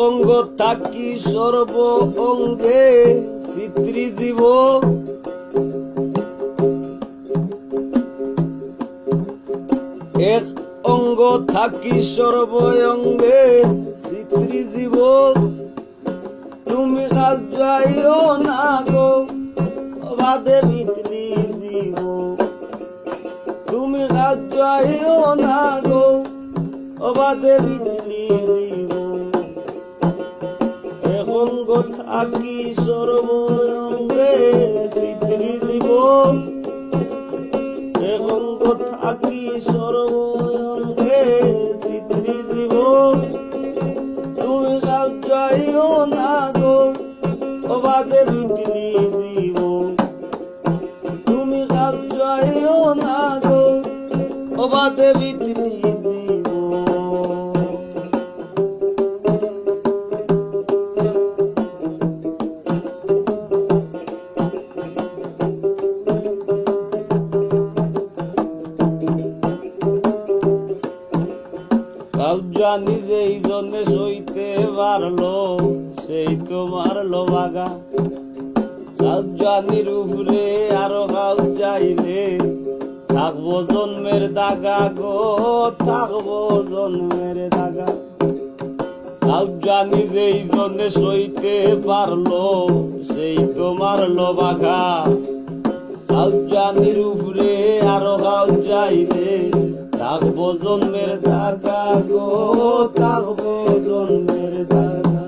অঙ্গ থাকি সর্ব অঙ্গে চিত্রি জীব এক অঙ্গ থাকি সর্ব অঙ্গে চিত্রি জীব তুমি কাজ যাইও না গো বাদে বিতলি জীব তুমি কাজ যাইও না গো অবাদে বিতলি জীব এখন থাকি সর্বঙ্গে কাউজা নিজেই জনে সইতে পারল সেই তো মারলো বাগা। কাউজানির উপরে আরও কাউজাইলে থাকব জন্মের দাগা গো, থাকব জন্মের দাগা। কাউজা নিজেই জনে সইতে পারল, সেই তো মারলো বাঘা কাউজানির উপরে আরও কাউজাইলে থাকব জন্মের দাগা গো, থাকব জন্মের দাগা।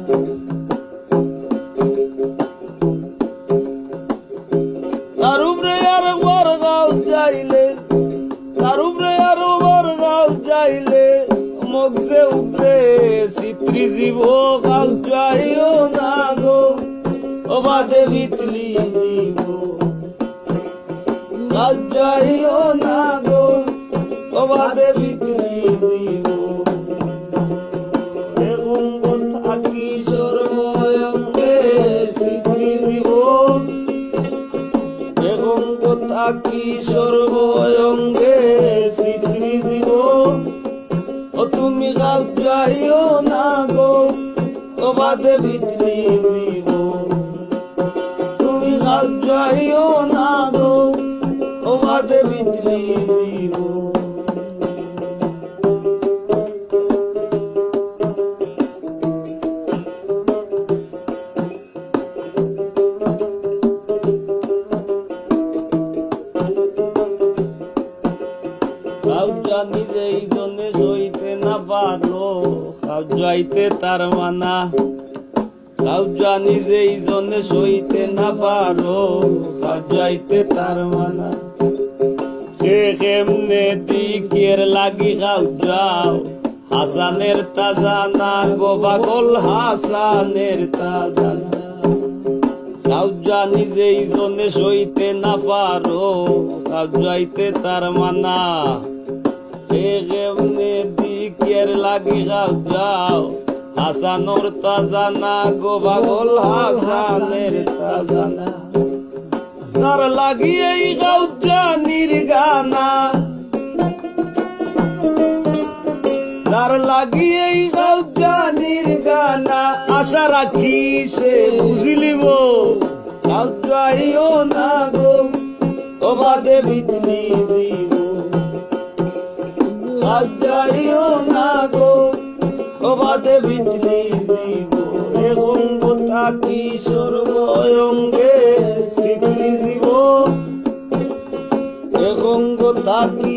তার উপরে আর গাও যাইলে জীব গাও যাইও না গো। অবাদে বিতলি জীব গাও যাইও না গো অবাদে বিতলি জীব এবং থাকি সর্বঙ্গে চিত্রি জীব এবং থাকি তুমি গাও যাইও না গো ও বাদে বিতলি জীব তুমি গাও যাইও না গো ও বাদে বিতলি জীব খাউজা নিজেই জনে সইতে না পারল খাউজাইতে তার মানা। খাউজা নিজেই জনে সইতে না পারল খাউজাইতে তার মানা। কে কেমনে দিকের লাগি খাউজাও হাসানের তাজানা গো পাগল, হাসানের তাজানা খাউজা নিজেই জনে সইতে না পারো খাউজাইতে তার মানা। কেমনে লাগি খাউজাও হাসানোর তাজানা গো পাগল হাসানের তাজানা। তার লাগি এই খাউজা নির্গানা। তার লাগি এই গাউজা নির্গানা। আশা রাখি সে বুঝলিব গাউজাইও না গো। বাদে বিতলি বাদে বিতলি দিব এবং থাকি সর্বঙ্গে সিতলি জীব। এবং থাকি